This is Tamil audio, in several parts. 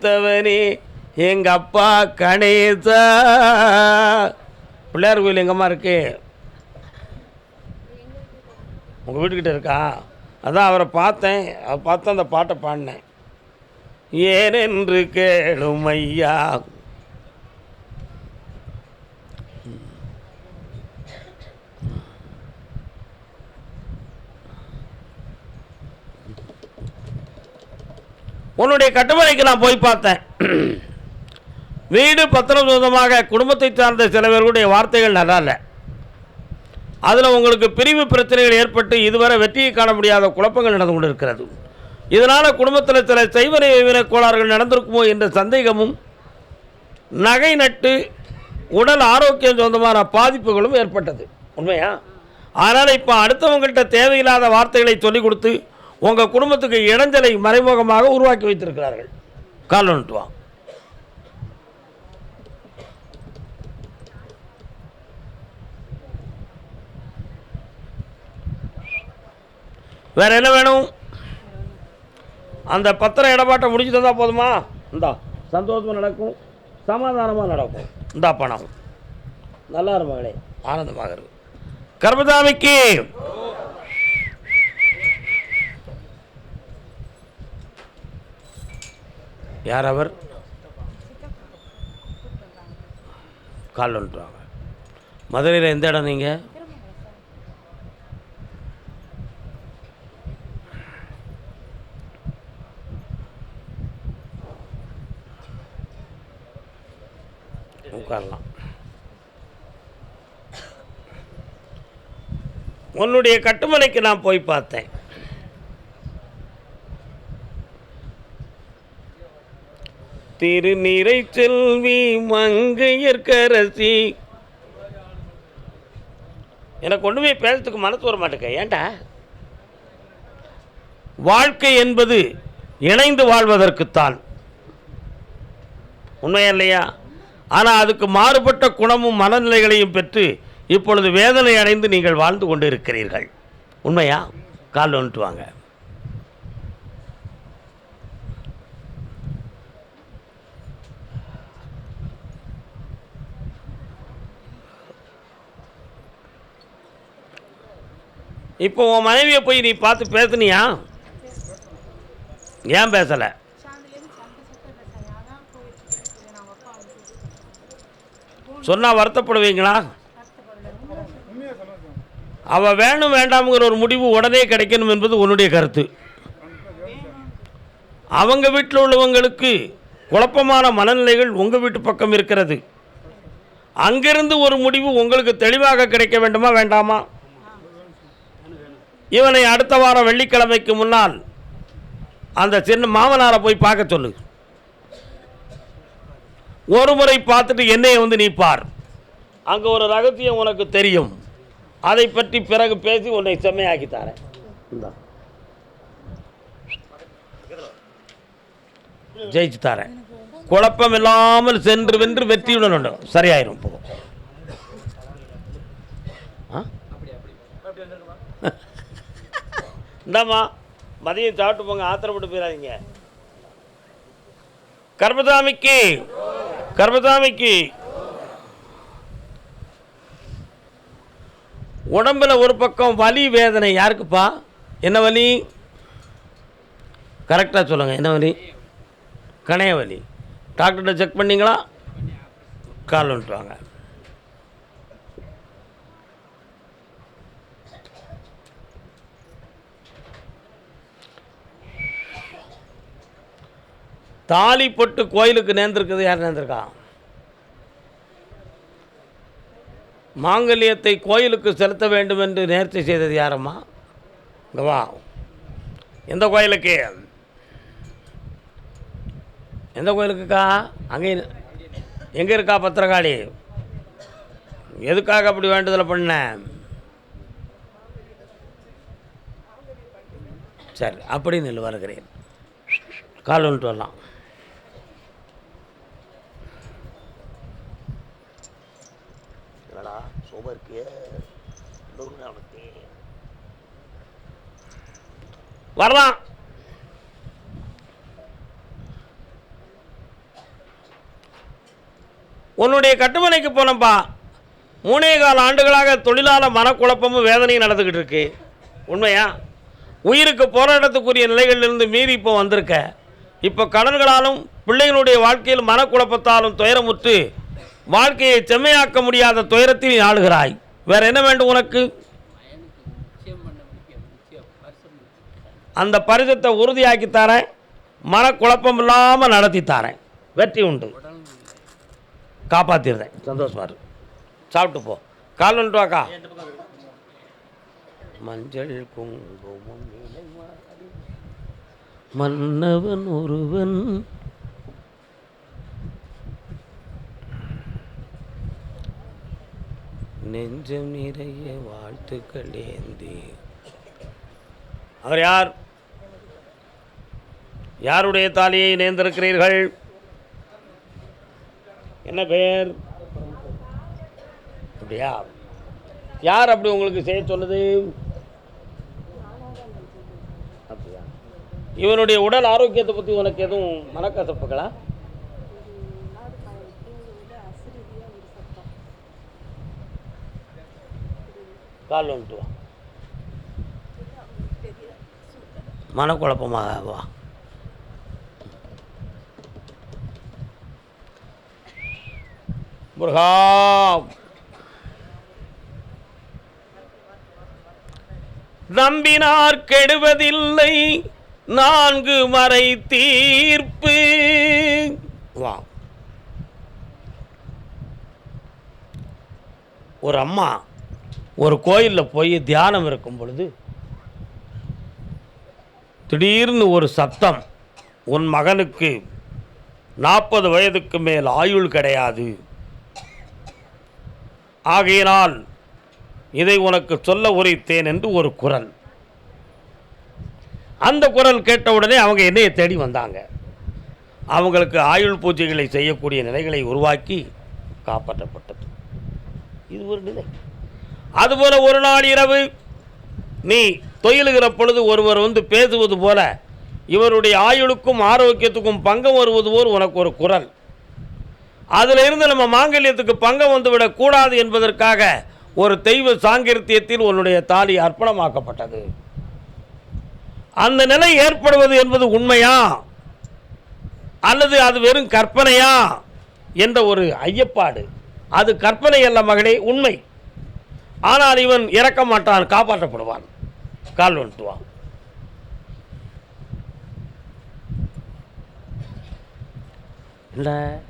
தவனே எங்க அப்பா கணேசா. பிள்ளையார் கோயில் எங்கம்மா இருக்கு? உங்கள் வீட்டுக்கிட்ட இருக்கா? அதான் அவரை பார்த்தேன். அவர் பார்த்து அந்த பாட்டை பாடினேன். ஏனென்று கேளும் ஐயா உன்னுடைய கட்டுமனைக்கு நான் போய் பார்த்தேன். வீடு பத்திரம் சொந்தமாக குடும்பத்தை சார்ந்த சில பேர்களுடைய வார்த்தைகள் நல்லா இல்லை. அதில் உங்களுக்கு பிரிவு பிரச்சனைகள் ஏற்பட்டு இதுவரை வெற்றியை காண முடியாத குழப்பங்கள் நடந்து கொண்டிருக்கிறது. இதனால் குடும்பத்தில் சில செய்வனை கோளாறுகள் நடந்திருக்குமோ என்ற சந்தேகமும் நகை நட்டு உடல் ஆரோக்கியம் சொந்தமான பாதிப்புகளும் ஏற்பட்டது. உண்மையா? அதனால் இப்போ அடுத்தவங்கள்ட்ட தேவையில்லாத வார்த்தைகளை சொல்லிக் கொடுத்து உங்கள் குடும்பத்துக்கு இடைஞ்சலை மறைமுகமாக உருவாக்கி வைத்திருக்கிறார்கள். கால் வேற என்ன வேணும்? அந்த பத்திரம் இடப்பாட்டை முடிச்சு தந்தா போதுமா? இந்தா சந்தோஷமாக நடக்கும். சமாதானமாக நடக்கும். இந்தா பணம். நல்லா இரு மகளே. ஆனந்தமாக இருக்கு. கர்மதாமிக்கு யார் அவர்? கால் வந்துட்டுவாங்க மதுரையில் எந்த இடம் நீங்கள் உட்காரலாம். உன்னுடைய கட்டுமனைக்கு நான் போய் பார்த்தேன். திருநீரை செல்வி மங்கையர்க்கரசி எனக்கு ஒன்றுமே பேசுறதுக்கு மனசு வர மாட்டேங்க ஏன்டா? வாழ்க்கை என்பது இணைந்து வாழ்வதற்குத்தான். உண்மையா இல்லையா? ஆனால் அதுக்கு மாறுபட்ட குணமும் மனநிலைகளையும் பெற்று இப்பொழுது வேதனை அடைந்து நீங்கள் வாழ்ந்து கொண்டு இருக்கிறீர்கள் உண்மையா? கால் வந்துட்டு வாங்க இப்போ உன் மனைவியை போய் நீ பார்த்து பேசுனியா? ஏன் பேசலை? சொன்னால் வருத்தப்படுவீங்களா? அவள் வேணும் வேண்டாம்ங்கிற ஒரு முடிவு உடனே கிடைக்கணும் என்பது உன்னுடைய கருத்து. அவங்க வீட்டில் உள்ளவங்களுக்கு குழப்பமான மனநிலைகள் உங்கள் வீட்டு பக்கம் இருக்கிறது. அங்கிருந்து ஒரு முடிவு உங்களுக்கு தெளிவாக கிடைக்க வேண்டுமா வேண்டாமா? இவனை அடுத்த வாரம் வெள்ளிக்கிழமைக்கு முன்னால் அந்த சின்ன மாமனாரை போய் பார்க்க சொல்லு. ஒரு முறை பார்த்துட்டு என்னையை வந்து நீ பார் அங்கே ஒரு ரகசியம் உனக்கு தெரியும். அதை பற்றி பிறகு பேசி உன்னை செம்மையாக்கி தரேன். ஜெயிச்சு தரேன். குழப்பம் இல்லாமல் சென்று வென்று வெற்றியுடன் வேண்டும் சரியாயிரும் போகும் ஆ? இந்தாம்மா மதியம் சாப்பிட்டு போங்க ஆத்திரப்பட்டு போயிடாதீங்க. கர்மதாமிக்கு கர்மதாமிக்கு உடம்புல ஒரு பக்கம் வலி வேதனை யாருக்குப்பா? என்ன வலி? கரெக்டாக சொல்லுங்கள் என்ன வலி? கணைய வலி. டாக்டர்கிட்ட செக் பண்ணிங்களா? கால் வந்துட்டு வாங்க தாலி பொட்டு கோயிலுக்கு நேர்ந்திருக்குது யார் நேர்ந்திருக்கா? மாங்கல்யத்தை கோயிலுக்கு செலுத்த வேண்டும் என்று நேர்த்தி செய்தது யாரம்மா? இங்க வா. எந்த கோயிலுக்கு? எந்த கோயிலுக்குக்கா? அங்கே எங்கே இருக்கா பத்திரகாளி? எதுக்காக அப்படி வேண்டுதலை பண்ண? சரி அப்படின்னு வருகிறேன். கால் வந்துட்டு வரலாம் என்னடா சோபா இருக்கு அவனுக்கு வரலாம். உன்னுடைய கட்டுமனைக்கு போனப்பா மூணே கால ஆண்டுகளாக தொழிலாளர் மனக்குழப்பமும் வேதனையும் நடந்துக்கிட்டு இருக்கு. உண்மையா? உயிருக்கு போராட்டத்துக்குரிய நிலைகளிலிருந்து மீறி இப்போ வந்திருக்க. இப்போ கடன்களாலும் பிள்ளைகளுடைய வாழ்க்கையில் மனக்குழப்பத்தாலும் துயரமுற்று வாழ்க்கையை செம்மையாக்க முடியாத துயரத்தில் ஆளுகிறாய். வேற என்ன வேண்டும் உனக்கு? அந்த பரிசத்தை உறுதியாக்கி தரேன். மனக்குழப்பம் இல்லாமல் நடத்தி தரேன். வெற்றி உண்டு. காப்பாற்றிடுறேன் சந்தோஷமாக சாப்பிட்டு போ. கால் வந்துட்டு வாக்கா. மஞ்சள் குங்குமம் மன்னவன் ஒருவன். நெஞ்சம் நிறைய வாழ்த்துக்கள் ஏந்தி. அவர் யார்? யாருடைய தாலியை நேர்ந்திருக்கிறீர்கள் என்ன பெயர்? அப்படியா? யார் அப்படி உங்களுக்கு செய்ய சொன்னது? அப்படியா? இவனுடைய உடல் ஆரோக்கியத்தை பற்றி உனக்கு எதுவும் மனக்கசப்புகளா? கால் வந்துட்டு வா. மனக்குழப்பமாக வா முருகா. நம்பினார் கெடுவதில்லை நான்கு மறை தீர்ப்பு. வா. ஒரு அம்மா ஒரு கோயிலில் போய் தியானம் இருக்கும் பொழுது திடீர்னு ஒரு சத்தம் உன் மகனுக்கு நாற்பது வயதுக்கு மேல் ஆயுள் கிடையாது. ஆகையினால் இதை உனக்கு சொல்ல உரைத்தேன் என்று ஒரு குரல். அந்த குரல் கேட்டவுடனே அவங்க என்னையை தேடி வந்தாங்க. அவங்களுக்கு ஆயுள் பூஜைகளை செய்யக்கூடிய நிலைகளை உருவாக்கி காப்பாற்றப்பட்டது. இது ஒரு நிலை. அதுபோல ஒரு நாள் இரவு நீ தொயிலுகிற பொழுது ஒருவர் வந்து பேசுவது போல இவருடைய ஆயுளுக்கும் ஆரோக்கியத்துக்கும் பங்கம் வருவது போல் உனக்கு ஒரு குரல். அதில் இருந்து நம்ம மாங்கல்யத்துக்கு பங்கம் வந்துவிடக்கூடாது என்பதற்காக ஒரு தெய்வ சாங்கிருத்தியத்தில் உன்னுடைய தாலி அர்ப்பணமாக்கப்பட்டது. அந்த நிலை ஏற்படுவது என்பது உண்மையா? அல்லது அது வெறும் கற்பனையா? என்ற ஒரு ஐயப்பாடு. அது கற்பனை அல்ல மகளே உண்மை. ஆனால் இவன் இறக்க மாட்டான் காப்பாற்றப்படுவான். கால் வந்துட்டுவான் இல்லை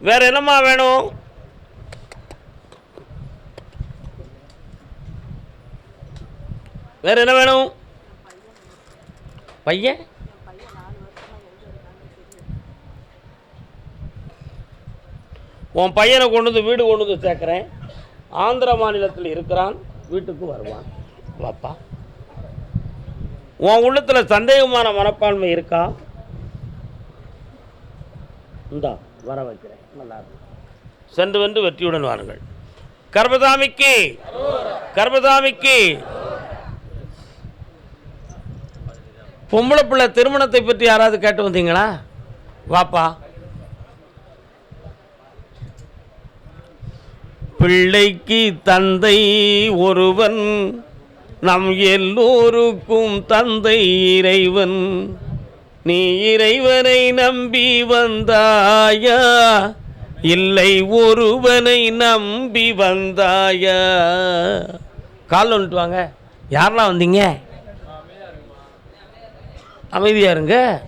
வேற என்னம்மா வேணும்? வேற என்ன வேணும்? பையன்? உன் பையனை கொண்டு வந்து வீடு கொண்டு வந்து சேர்க்குறேன். ஆந்திர மாநிலத்தில் இருக்கிறான் வீட்டுக்கு வருவான். வாப்பா. உன் உள்ளத்தில் சந்தேகமான மனப்பான்மை இருக்கா? இந்தா வர வைக்கிறேன். நல்லா சென்று வந்து வெற்றியுடன் வாருங்கள். கர்பதாமிக்கு கர்பதாமிக்கு பொம்பளை பிள்ளை திருமணத்தை பற்றி யாராவது கேட்டு வந்தீங்களா? வாப்பா. பிள்ளைக்கு தந்தை ஒருவன். நம் எல்லோருக்கும் தந்தை இறைவன். நீ இறைவனை நம்பி வந்தாயா? இல்லை ஒருவனை நம்பி வந்தாயா? கால் வந்துட்டு வாங்க. யாரெல்லாம் வந்தீங்க? அமைதியாருங்க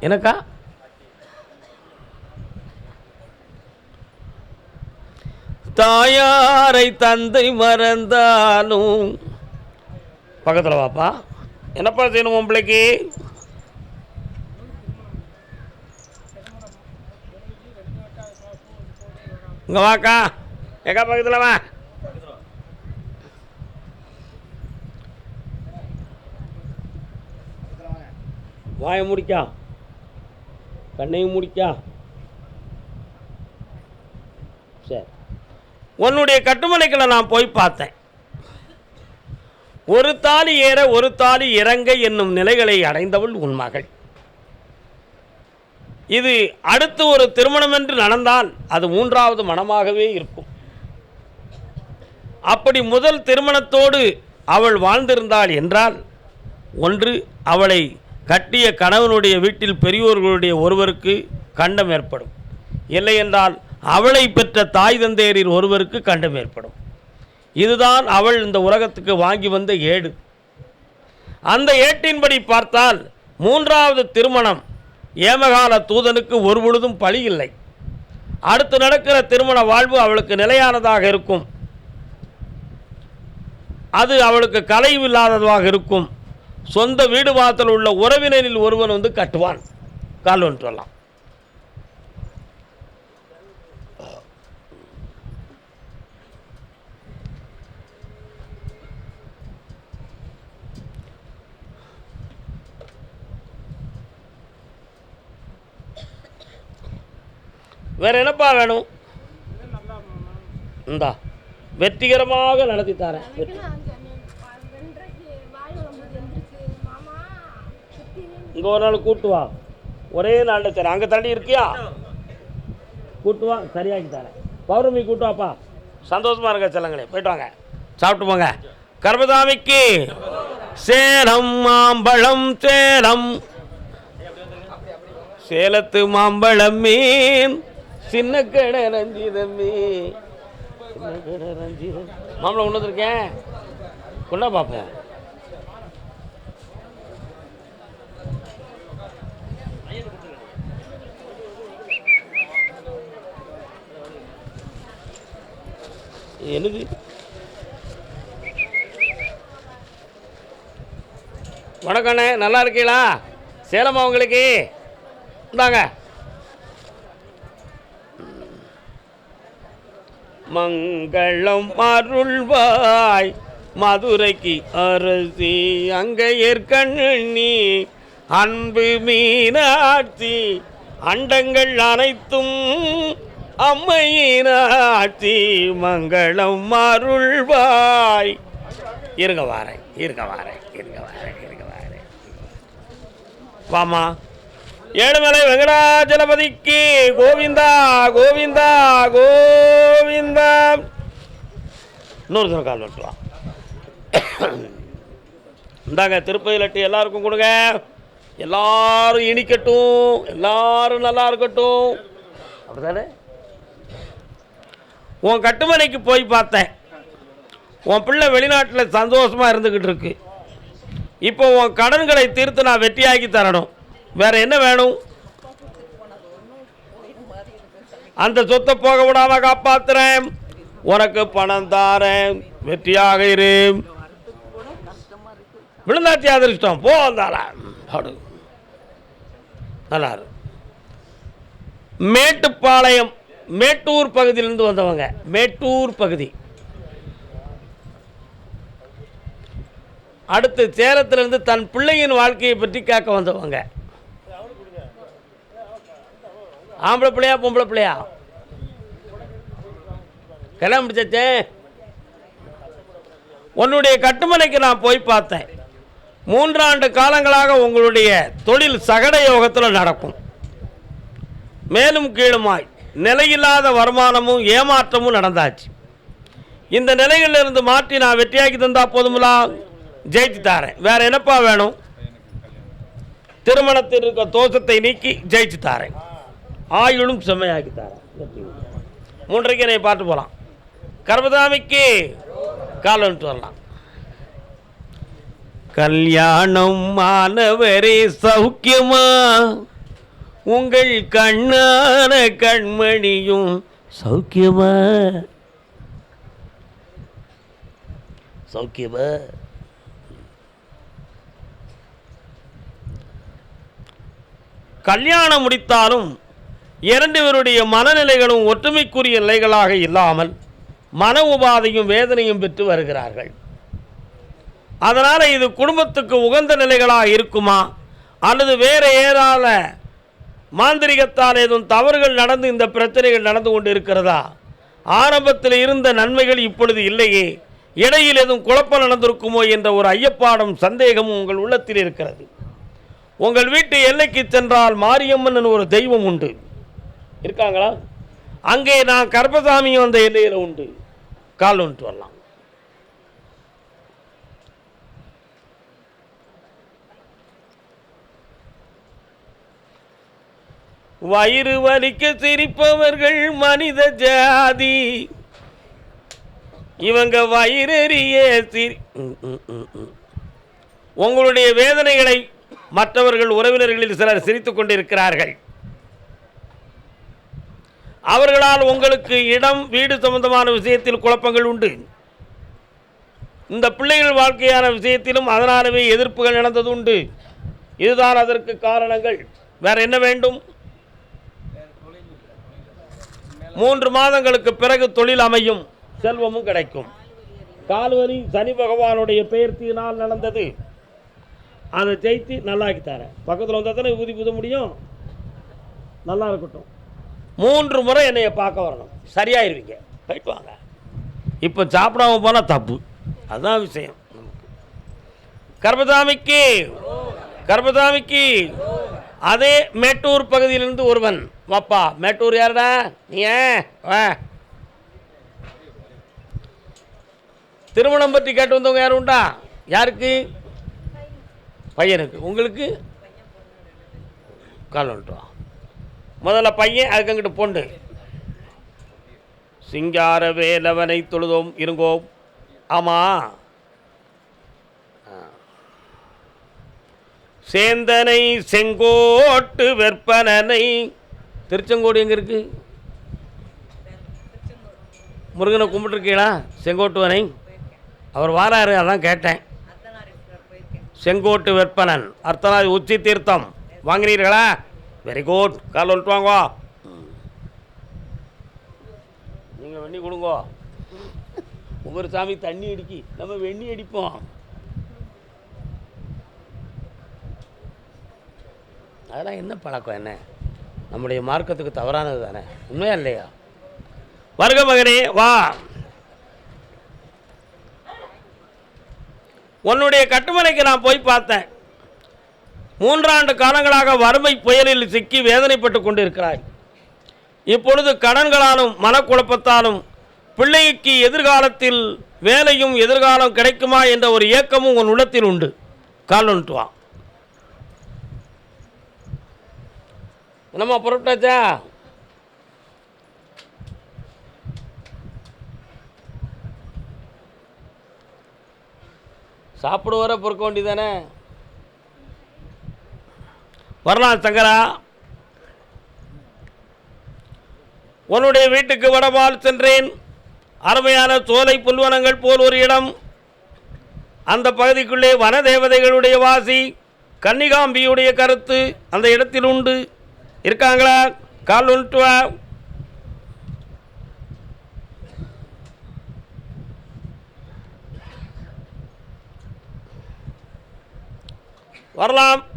எனக்கா? தாயாரை தந்தை மறந்தாலும். பக்கத்தில் வாப்பா. என்னப்பா செய்யணும் உன் பிள்ளைக்கு? இங்க வாக்கா. எக்கா பக்கத்தில் வா. வாயை முடிக்கா. கண்ணையும் முடிக்கா. சரி. உன்னுடைய கட்டுமனைக்குள்ள நான் போய் பார்த்தேன். ஒரு தாலி ஏற ஒரு தாலி இறங்க என்னும் நிலைகளை அடைந்தவள் உன் மகள். இது அடுத்து ஒரு திருமணம் என்று நடந்தால் அது மூன்றாவது மனமாகவே இருக்கும். அப்படி முதல் திருமணத்தோடு அவள் வாழ்ந்திருந்தாள் என்றால் ஒன்று அவளை கட்டிய கணவனுடைய வீட்டில் பெரியோர்களுடைய ஒருவருக்கு கண்டம் ஏற்படும். இல்லை என்றால் அவளை பெற்ற தாய் தந்தையரில் ஒருவருக்கு கண்டம் ஏற்படும். இதுதான் அவள் இந்த உலகத்துக்கு வாங்கி வந்த ஏடு. அந்த ஏட்டின்படி பார்த்தால் மூன்றாவது திருமணம். ஏமகால தூதனுக்கு ஒரு பொழுதும் பழி இல்லை. அடுத்து நடக்கிற திருமண வாழ்வு அவளுக்கு நிலையானதாக இருக்கும். அது அவளுக்கு கலைவு இல்லாததாக இருக்கும். சொந்த வீடு வாசல் உள்ள உறவினரில் ஒருவன் வந்து கட்டுவான். கால் சொல்லலாம் வேற என்னப்பா வேணும்? இந்தா வெற்றிகரமாக நடத்தி தரேன். வெற்றி இங்கே ஒரு நாள் கூட்டு வா. ஒரே நாளில் சரி அங்கே தள்ளி இருக்கியா? கூட்டு வா சரியாக்கி தரேன். பௌர்ணமி கூட்டு வாப்பா. சந்தோஷமா இருக்க செல்லங்களே. போயிட்டு வாங்க. சாப்பிட்டு போங்க. கர்மதாமிக்கு சேலம் மாம்பழம் சேலம். சேலத்து மாம்பழம் மீன். சின்ன கடை ரஞ்சி தம்பி சின்ன கடை ரஞ்சி மாம்பழம் கொண்டு வந்திருக்கேன். கொண்டா பார்ப்போம். என்னது? வணக்கண்ணே நல்லா இருக்கீங்களா? சேலமா உங்களுக்கு? இந்தாங்க. மங்களம் அருள்வாய். மதுரைக்கு அரசி அங்கையற்கண்ணி அன்பு மீனாட்சி அண்டங்கள் அனைத்தும் அம்மையினாட்சி. மங்களம் அருள்வாய். இருங்க வாரேன் இருங்க வாரேன் இருங்க வாரேன் இருங்க வாரேன். வாமா. ஏழுமலை வெங்கடாஜலபதிக்கு கோவிந்தா கோவிந்தா கோ இன்னொரு கால் வெட்டுவான் இந்தாங்க திருப்பதி லட்டு எல்லாருக்கும் கொடுங்க. எல்லாரும் இனிக்கட்டும். எல்லாரும் நல்லா இருக்கட்டும். அப்படிதானே உன் கட்டுமனைக்கு போய் பார்த்தேன். உன் பிள்ளை வெளிநாட்டில் சந்தோஷமாக இருந்துக்கிட்டு இருக்கு. இப்போ உன் கடன்களை தீர்த்து நான் வெட்டியாக்கி தரணும். வேற என்ன வேணும்? அந்த சொத்தை போக விடாம காப்பாத்துறேன். உனக்கு பணம் தாரேன். வெற்றியாக இரு. விழுந்தாச்சி அதிர்ஷ்டம் போ வந்தாளா பாடு. நல்லா மேட்டுப்பாளையம் மேட்டூர் பகுதியிலிருந்து வந்தவங்க. மேட்டூர் பகுதி. அடுத்து சேலத்திலிருந்து தன் பிள்ளையின் வாழ்க்கையை பற்றி கேட்க வந்தவங்க. ஆம்பளை பிள்ளையா பொம்பளை பிள்ளையா? கல்யாணம் முடிச்சாச்சே உன்னுடைய கட்டுமனைக்கு நான் போய் பார்த்தேன். மூன்றாண்டு காலங்களாக உங்களுடைய தொழில் சகட யோகத்தில் நடக்கும். மேலும் கீழுமாய் நிலையில்லாத வருமானமும் ஏமாற்றமும் நடந்தாச்சு. இந்த நிலையிலிருந்து மாற்றி நான் வெற்றியாக்கி தந்தால் போதுங்களா ஜெயிச்சு தாரேன் வேற என்னப்பா வேணும்? திருமணத்தில் இருக்க தோஷத்தை நீக்கி ஜெயிச்சு தாரேன் ஆயுளும் செம்மையாக்கி தாரேன் மூன்றைக்கு என்னை பார்த்து போகலாம் கர்மதாமிக்கு கால் வந்துட்டு வரலாம். கல்யாணம் மாணவரே சௌக்கியமா? உங்கள் கண்ணான கண்மணியும் சௌக்கியமா? சௌக்கியமா? கல்யாணம் முடித்தாலும் இரண்டு பேருடைய மனநிலைகளும் ஒற்றுமைக்குரிய நிலைகளாக இல்லாமல் மன உபாதையும் வேதனையும் பெற்று வருகிறார்கள். அதனால் இது குடும்பத்துக்கு உகந்த நிலைகளாக இருக்குமா? அல்லது வேறு ஏதால மாந்திரிகத்தால் எதுவும் தவறுகள் நடந்து இந்த பிரச்சனைகள் நடந்து கொண்டு இருக்கிறதா ஆரம்பத்தில் இருந்த நன்மைகள் இப்பொழுது இல்லையே. இடையில் எதுவும் குழப்பம் நடந்திருக்குமோ என்ற ஒரு ஐயப்பாடும் சந்தேகமும் உங்கள் உள்ளத்தில் இருக்கிறது. உங்கள் வீட்டு எல்லைக்கு சென்றால் மாரியம்மன் ஒரு தெய்வம் உண்டு. இருக்காங்களா? அங்கே நான் கர்ப்பசாமியும் அந்த எல்லையில் உண்டு. கால் வந்துட்டு வரலாம். வயிறு வலிக்க சிரிப்பவர்கள் மனித ஜாதி. இவங்க வயிறறிய சிரி உங்களுடைய வேதனைகளை மற்றவர்கள் உறவினர்களில் சிலர் சிரித்துக் கொண்டிருக்கிறார்கள். அவர்களால் உங்களுக்கு இடம் வீடு சம்பந்தமான விஷயத்தில் குழப்பங்கள் உண்டு. இந்த பிள்ளைகள் வாழ்க்கையான விஷயத்திலும் அதனாலவே எதிர்ப்புகள் நடந்தது உண்டு. இதுதான் அதற்கு காரணங்கள். வேற என்ன வேண்டும்? மூன்று மாதங்களுக்கு பிறகு தொழில் அமையும். செல்வமும் கிடைக்கும். கால்வரி சனி பகவானுடைய பெயர்த்தியினால் நடந்தது. அதை ஜெயித்து நல்லாக்கி தரேன். பக்கத்தில் வந்தால் தானே ஊதி புத முடியும்? நல்லா இருக்கட்டும். மூன்று முறை என்னைய பார்க்க வரணும். சரியாயிருவீங்க. போயிட்டு வாங்க. இப்போ சாப்பிடாம போனால் தப்பு. அதுதான் விஷயம். நமக்கு கர்பதாமிக்கு கர்பதாமிக்கு அதே மேட்டூர் பகுதியிலிருந்து ஒருவன் வாப்பா. மேட்டூர் யாருடா? நீ ஏன் வா. திருமணம் பற்றி கேட்டு வந்தவங்க யாரும் உண்டா? யாருக்கு? பையனுக்கு. உங்களுக்கு? கால் வந்துட்டு முதல்ல பையன் அதுக்கு அங்கிட்டு பொண்ணு. சிங்கார வேலவனை தொழுதோம் இருங்கோம். ஆமாம் சேந்தனை செங்கோட்டு வெற்பனனை. திருச்செங்கோடு எங்கே இருக்கு? முருகனை கும்பிட்டுருக்கீங்களா? செங்கோட்டுவனை. அவர் வாராரு அதான் கேட்டேன். செங்கோட்டு வெற்பனன் அர்த்தநாதி உச்சி தீர்த்தம். வாங்கினீர்களா? வெரி குட் கால் வந்துட்டு வாங்க நீங்கள் வெண்ணி கொடுங்க. ஒவ்வொரு சாமி தண்ணி அடிக்கி. நம்ம வெண்ணி அடிப்போம். அதெல்லாம் என்ன பழக்கம் என்ன? நம்முடைய மார்க்கத்துக்கு தவறானது தானே? உண்மையா இல்லையா? வருக மகனே வா. உன்னுடைய கட்டுமனைக்கு நான் போய் பார்த்தேன். மூன்றாண்டு காலங்களாக வறுமை புயலில் சிக்கி வேதனைப்பட்டு கொண்டிருக்கிறாய். இப்பொழுது கடன்களாலும் மனக்குழப்பத்தாலும் பிள்ளைக்கு எதிர்காலத்தில் வேலையும் எதிர்காலம் கிடைக்குமா என்ற ஒரு ஏக்கமும் உன் உள்ளத்தில் உண்டு. கால் வந்துட்டு வா. என்னம்மா புறப்பட்டாச்சா சாப்பிட வர பொறுக்க வேண்டியதானே வரலாறு சங்கரா உன்னுடைய வீட்டுக்கு வடபால் சென்றேன். அருமையான சோலை புல்வனங்கள் போல் ஒரு இடம். அந்த பகுதிக்குள்ளே வன தேவதைகளுடைய வாசி கன்னிகாம்பியுடைய கருத்து அந்த இடத்தில் உண்டு. இருக்காங்களா? கால் வந்துட்டு வா. வரலாம்.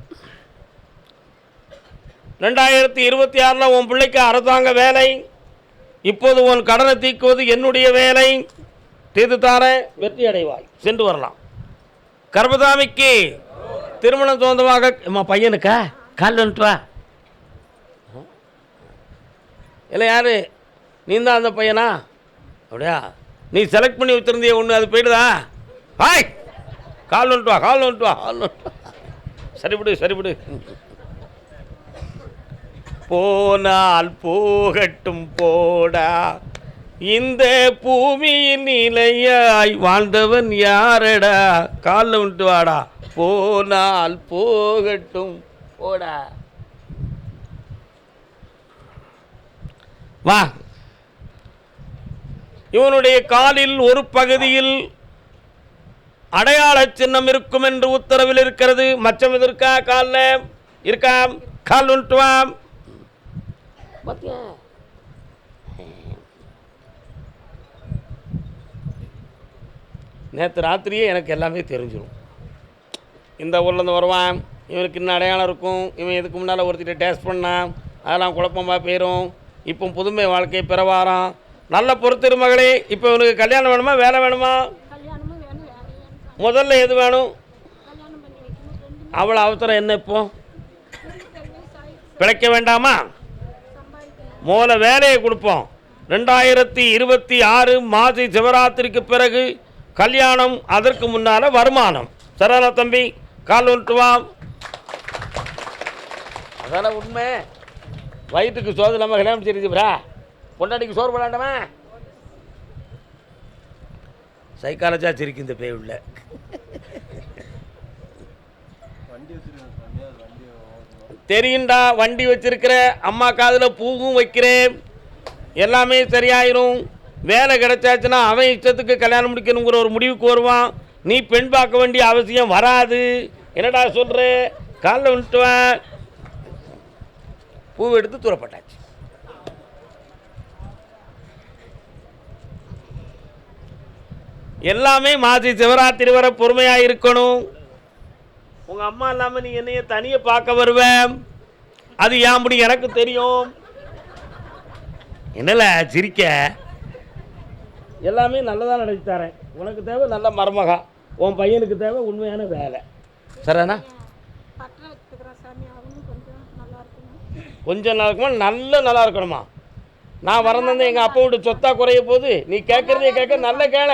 ரெண்டாயிரத்தி இருபத்தி ஆறில் உன் பிள்ளைக்கு அரசாங்க வேலை. இப்போது உன் கடனை தீக்குவது என்னுடைய வேலை. தீர்த்து தாரேன் வெற்றி அடைவாய். சென்று வரலாம். கர்பதாமிக்கு திருமணம் சொந்தமாக அம்மா பையனுக்கா? கால் வந்துட்டு வா. இல்லை யாரு? நீ தான் அந்த பையனா? அப்படியா? நீ செலக்ட் பண்ணி வச்சுருந்திய ஒன்று அது போயிடுதா? ஹாய்! கால் வந்துட்டு வா கால் வந்துட்டு வா கால் வந்துட்டு வா. சரிவிடு சரிவிடு போனால் போகட்டும் போடா. இந்த பூமியின் நிலையாய் வாழ்ந்தவன் யாரடா? காலில் விட்டு வாடா. போனால் போகட்டும் போடா. வா. இவனுடைய காலில் ஒரு பகுதியில் அடையாள சின்னம் இருக்கும் என்று உத்தரவில் இருக்கிறது. மச்சம் இது இருக்கா? காலில் இருக்கா கால் உண்டுவாம் வா பாத்தியா நேற்று ராத்திரியே எனக்கு எல்லாமே தெரிஞ்சிடும் இந்த ஊர்லேருந்து வருவான் இவனுக்கு இன்னும் அடையாளம் இருக்கும் இவன் இதுக்கு முன்னால் ஒருத்தர் டேஸ்ட் பண்ணான் அதெல்லாம் குழப்பமாக போயிடும் இப்போ புதுமை வாழ்க்கை பிறவாராம். நல்ல பொறுத்திரு மகளே இப்போ உனக்கு கல்யாணம் வேணுமா வேலை வேணுமா? கல்யாணமும் வேணும் வேலையும் வேணும்? முதல்ல எது வேணும்? கல்யாணம் பண்ணி வைக்கணும் ரெண்டு அவ்வளோ அவசரம் என்ன இப்போ? பிழைக்க வேண்டாமா? மூல வேலையை கொடுப்போம். ரெண்டாயிரத்தி இருபத்தி ஆறு மாசி சிவராத்திரிக்கு பிறகு கல்யாணம் அதற்கு முன்னால் வருமானம். சரளா தம்பி கால் வந்துட்டு வா. அதான உண்மை. வயிற்றுக்கு சோது இல்லாமல் கல்யாணம் செய்யுதுப்ரா பொண்டாட்டிக்கு சோறு போடாண்டமா சைக்காலஜா சிரிக்கும் இந்த பேய் உள்ள தெரியுண்டா வண்டி வச்சிருக்கிற அம்மா காதில் பூவும் வைக்கிறேன். எல்லாமே சரியாயிரும். வேலை கிடைச்சாச்சுன்னா அவன் இஷ்டத்துக்கு கல்யாணம் முடிக்கணுங்கிற ஒரு முடிவுக்கு வருவான். நீ பெண் பார்க்க வேண்டிய அவசியம் வராது. என்னடா சொல்கிற காலைல விட்டுவேன் பூவை எடுத்து தூரப்பட்டாச்சு. எல்லாமே மாசி சிவராத்திரி வர பொறுமையாக இருக்கணும். உங்கள் அம்மா இல்லாமல் நீ என்னைய தனியாக பார்க்க வருவேன் அது ஏன் அப்படி எனக்கு தெரியும்? என்னல சிரிக்க? எல்லாமே நல்லதாக நடத்தி தரேன். உனக்கு தேவை நல்ல மருமகா. உன் பையனுக்கு தேவை உண்மையான வேலை. சரிண்ணா கொஞ்சம் நல்லா நாளுக்குமா நல்ல நல்லா இருக்கணுமா? நான் வரந்தேன் எங்கள் அப்பா விட்டு சொத்தா குறைய போகுது. நீ கேட்குறதே கேட்க நல்ல கேள.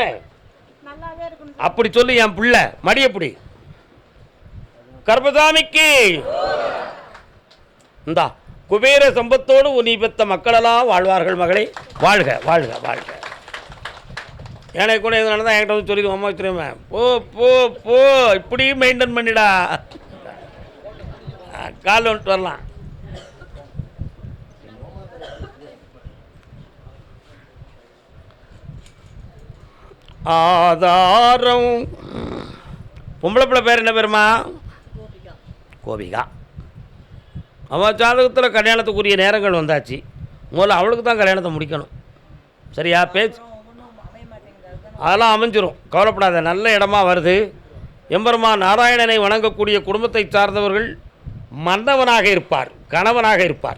அப்படி சொல்லு என் புள்ள. மடியப்படி கர்பசாமிக்கு இந்தா குபேர சம்பத்தோடு நீ பெத்த மக்களெல்லாம் வாழ்வார்கள் மகளே. வாழ்க வாழ்க வாழ்க. எனக்கு கூட எது நடந்தால் என்கிட்ட வந்து சொல்லிடுவோம் அம்மா வச்சுருவேன் போ போ போ. இப்படியும் மெயின்டைன் பண்ணிடா. கால் வந்துட்டு வரலாம். ஆதாரம். பொம்பளை பிள்ளை பேர் என்ன பேருமா? கோபிகா. அவள் ஜாதகத்தில் கல்யாணத்துக்குரிய நேரங்கள் வந்தாச்சு. முதல்ல அவளுக்கு தான் கல்யாணத்தை முடிக்கணும். சரியா? பேச்சு. அதெல்லாம் அமைஞ்சிரும். கவலைப்படாத நல்ல இடமா வருது. எம்பெருமா நாராயணனை வணங்கக்கூடிய குடும்பத்தை சார்ந்தவர்கள் மன்னவனாக இருப்பார் கணவனாக இருப்பார்.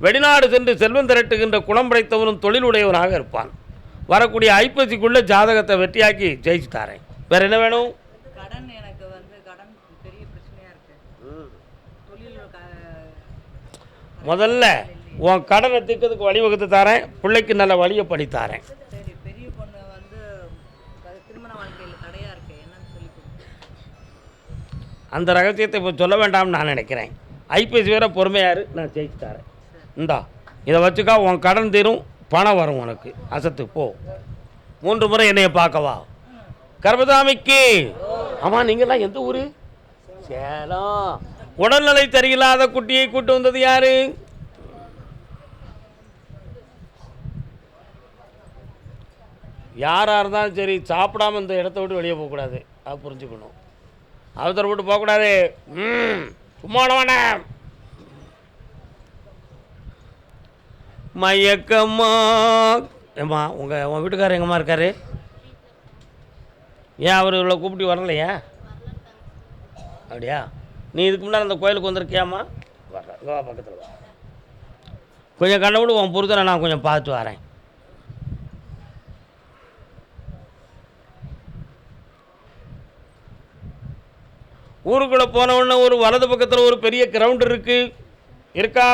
வெளிநாடு சென்று செல்வம் திரட்டுகின்ற குணம் படைத்தவனும் தொழிலுடையவனாக இருப்பான். வரக்கூடிய ஐப்பசிக்குள்ளே ஜாதகத்தை வெற்றியாக்கி ஜெயிச்சு தாரேன் வேற என்ன வேணும் கடன் எனக்கு வந்து கடன் பெரிய பிரச்சனையா இருக்கு தொழில் க- முதல்ல உன் கடனை தீர்க்கறதுக்கு வழிவகுத்து தாரேன். பிள்ளைக்கு நல்ல வழியை பண்ணி தாரேன். சரி பெரிய பொண்ணு வந்து க- திருமண வாழ்க்கையில் தடையா இருக்கு என்னன்னு சொல்லி கொடுங்க. அந்த ரகசியத்தை இப்போ சொல்ல வேண்டாம்னு நான் நினைக்கிறேன். ஐபிஎஸ் வேற பொறுமையாரு நான் ஜெயிச்சு தரேன். இந்தா இதை வச்சுக்கா உன் கடன் தீரும் பணம் வரும் உனக்கு. அசத்து போ. மூன்று முறை என்னைய பார்க்கவா. கர்மதாமிக்கு ஆமாம் நீங்களாம் எந்த ஊர்? சேலம். உடல்நிலை சரியில்லாத குட்டியை கூட்டு வந்தது யாரு? யாராக இருந்தாலும் சரி சாப்பிடாம இந்த இடத்த விட்டு வெளியே போகக்கூடாது. அது புரிஞ்சுக்கணும். அவசரம் விட்டு போகக்கூடாது. ம் சும்மா வேணா மயக்கம்மா ஏம்மா உங்கள் உன் வீட்டுக்காரர் எங்கம்மா இருக்கார்? ஏன் அவர் இவ்வளோ கூப்பிட்டு வரலையா? அப்படியா? நீ இதுக்கு முன்னாடி அந்த கோயிலுக்கு வந்திருக்கியாம்மா? வர்றேன் கோவா பக்கத்தில் வா. கொஞ்சம் கண்ணை உன் பொறுத்தனை நான் கொஞ்சம் பார்த்து வரேன். ஊருக்குள்ளே போனவுடனே ஒரு வலது பக்கத்தில் ஒரு பெரிய கிரவுண்ட் இருக்குது இருக்கா?